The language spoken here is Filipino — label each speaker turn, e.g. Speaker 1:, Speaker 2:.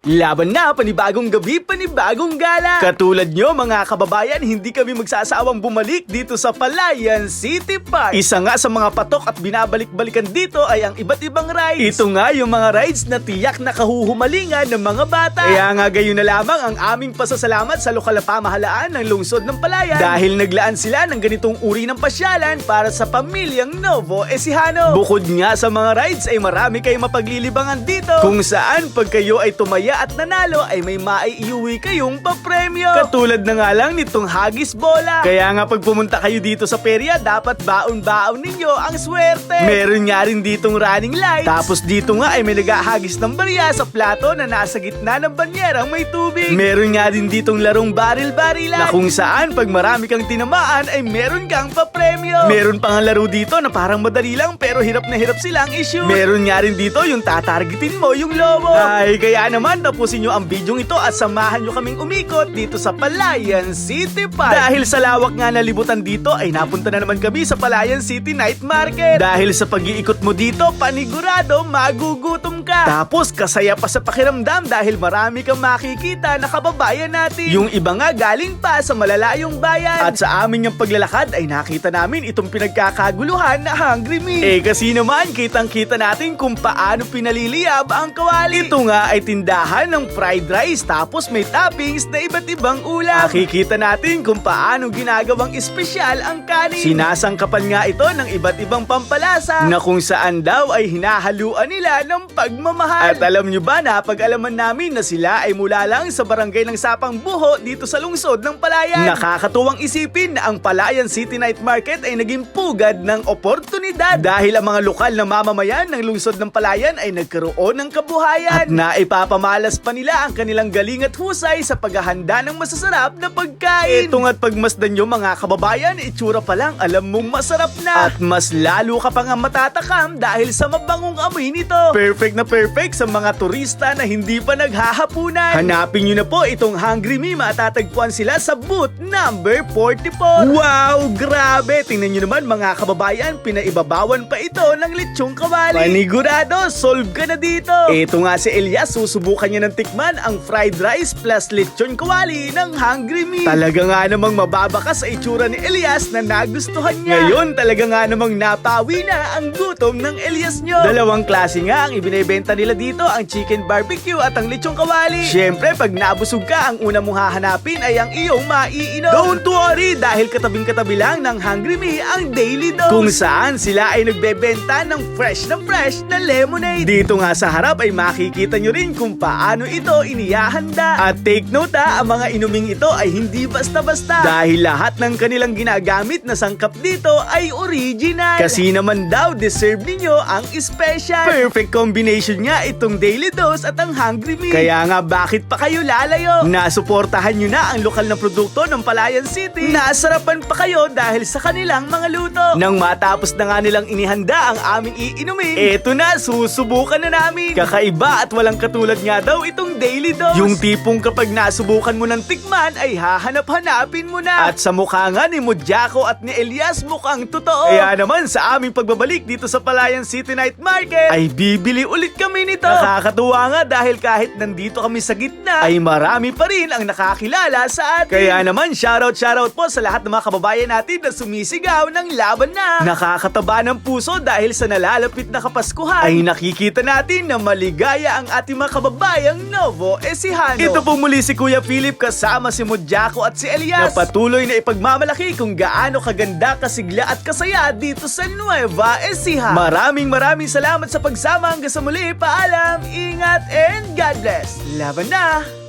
Speaker 1: Laban na, panibagong gabi, panibagong gala. Katulad nyo mga kababayan, hindi kami magsasawang bumalik dito sa Palayan City Park. Isa nga sa mga patok at binabalik-balikan dito ay ang iba't ibang rides. Ito nga yung mga rides na tiyak na kahuhumalingan ng mga bata. Kaya nga gayon na lamang ang aming pasasalamat sa lokal na pamahalaan ng lungsod ng Palayan. Dahil naglaan sila ng ganitong uri ng pasyalan para sa pamilyang Novo Ecijano. Bukod nga sa mga rides ay marami kayong mapaglilibangan dito. Kung saan pag kayo ay tumaya at nanalo ay may maiiuwi kayong papremyo. Katulad na nga lang nitong hagis bola. Kaya nga pag pumunta kayo dito sa perya, dapat baon-baon ninyo ang swerte. Meron nga rin ditong running lights. Tapos dito nga ay may nagahagis ng barya sa plato na nasa gitna ng banyerang may tubig. Meron nga din ditong larong baril-barilan na kung saan pag marami kang tinamaan ay meron kang papremyo. Meron pang ang laro dito na parang madali lang pero hirap na hirap silang issue. Meron nga rin dito yung tatargetin mo yung lobo. Ay, kaya naman tapusin nyo ang video ito at samahan nyo kaming umikot dito sa Palayan City Park. Dahil sa lawak nga na libutan dito ay napunta na naman kami sa Palayan City Night Market. Dahil sa pag-iikot mo dito, panigurado magugutom ka. Tapos kasaya pa sa pakiramdam dahil marami kang makikita na kababayan natin. Yung iba nga galing pa sa malalayong bayan. At sa amin yung paglalakad ay nakita namin itong pinagkakaguluhan na Hungry Meal. Eh kasi naman kitang kita natin kung paano pinaliliyab ang kawali. Ito nga ay tindahan ng fried rice tapos may toppings na iba't ibang ulam. Makikita natin kung paano ginagawang espesyal ang kanin. Sinasangkapan nga ito ng iba't ibang pampalasa na kung saan daw ay hinahaluan nila ng pagmamahal. At alam nyo ba na pag-alaman namin na sila ay mula lang sa barangay ng Sapang Buho dito sa lungsod ng Palayan. Nakakatuwang isipin na ang Palayan City Night Market ay naging pugad ng oportunidad dahil ang mga lokal na mamamayan ng lungsod ng Palayan ay nagkaroon ng kabuhayan at naipapamalas pa nila ang kanilang galing at husay sa paghahanda ng masasarap na pagkain. Ito nga't pagmasdan nyo mga kababayan, itsura pa lang alam mong masarap na. At mas lalo ka pa nga matatakam dahil sa mabangong amoy nito. Perfect na perfect sa mga turista na hindi pa naghahapunan. Hanapin nyo na po itong Hungry Me. Matatagpuan sila sa booth number 44. Wow! Grabe! Tingnan nyo naman mga kababayan, pinaibabawan pa ito ng lechong kawali. Panigurado, solve ka na dito. Ito nga si Elias, susubukan niya ng tikman ang fried rice plus lechon kawali ng Hungry Me. Talaga nga namang mababaka sa itsura ni Elias na nagustuhan niya. Ngayon, talaga nga namang napawi na ang gutom ng Elias nyo. Dalawang klase nga ang ibinebenta nila dito, ang chicken barbecue at ang lechong kawali. Siyempre, pag nabusog ka, ang una mong hahanapin ay ang iyong maiinom. Don't worry, dahil katabing-katabi lang ng Hungry Me ang Daily Dose. Kung saan sila ay nagbebenta ng fresh na fresh na lemonade. Dito nga sa harap ay makikita nyo rin kung paano ito iniyahanda. At take note ha, ang mga inuming ito ay hindi basta-basta. Dahil lahat ng kanilang ginagamit na sangkap dito ay original. Kasi naman daw, deserve ninyo ang special. Perfect combination nga itong Daily Dose at ang Hungry Me. Kaya nga bakit pa kayo lalayo? Nasuportahan nyo na ang lokal na produkto ng Palayan City. Nasarapan pa kayo dahil sa kanilang mga luto. Nang matapos na nga nilang inihanda ang aming iinumin, eto na, susubukan na namin. Kakaiba at walang katulad nga daw itong Daily Dose. Yung tipong kapag nasubukan mo ng tikman ay hahanap-hanapin mo na. At sa mukha nga ni Mujako at ni Elias mukhang totoo. Kaya naman sa aming pagbabalik dito sa Palayan City Night Market ay bibili ulit kami nito. Nakakatuwa nga dahil kahit nandito kami sa gitna ay marami pa rin ang nakakilala sa atin. Kaya naman shoutout shoutout po sa lahat ng mga kababayan natin na sumisigaw ng laban na. Nakakataba ng puso dahil sa nalalapit na Kapaskuhan ay nakikita natin na maligaya ang ating mga kababayang Novo Ecijano. Ito po muli si Kuya Philip kasama si Mujako at si Elias na patuloy na ipagmamalaki kung gaano kaganda, kasigla at kasaya dito sa Nueva Ecija. Maraming maraming salamat sa pagsama hanggang sa muli. Paalam, ingat, and God bless. Laban na!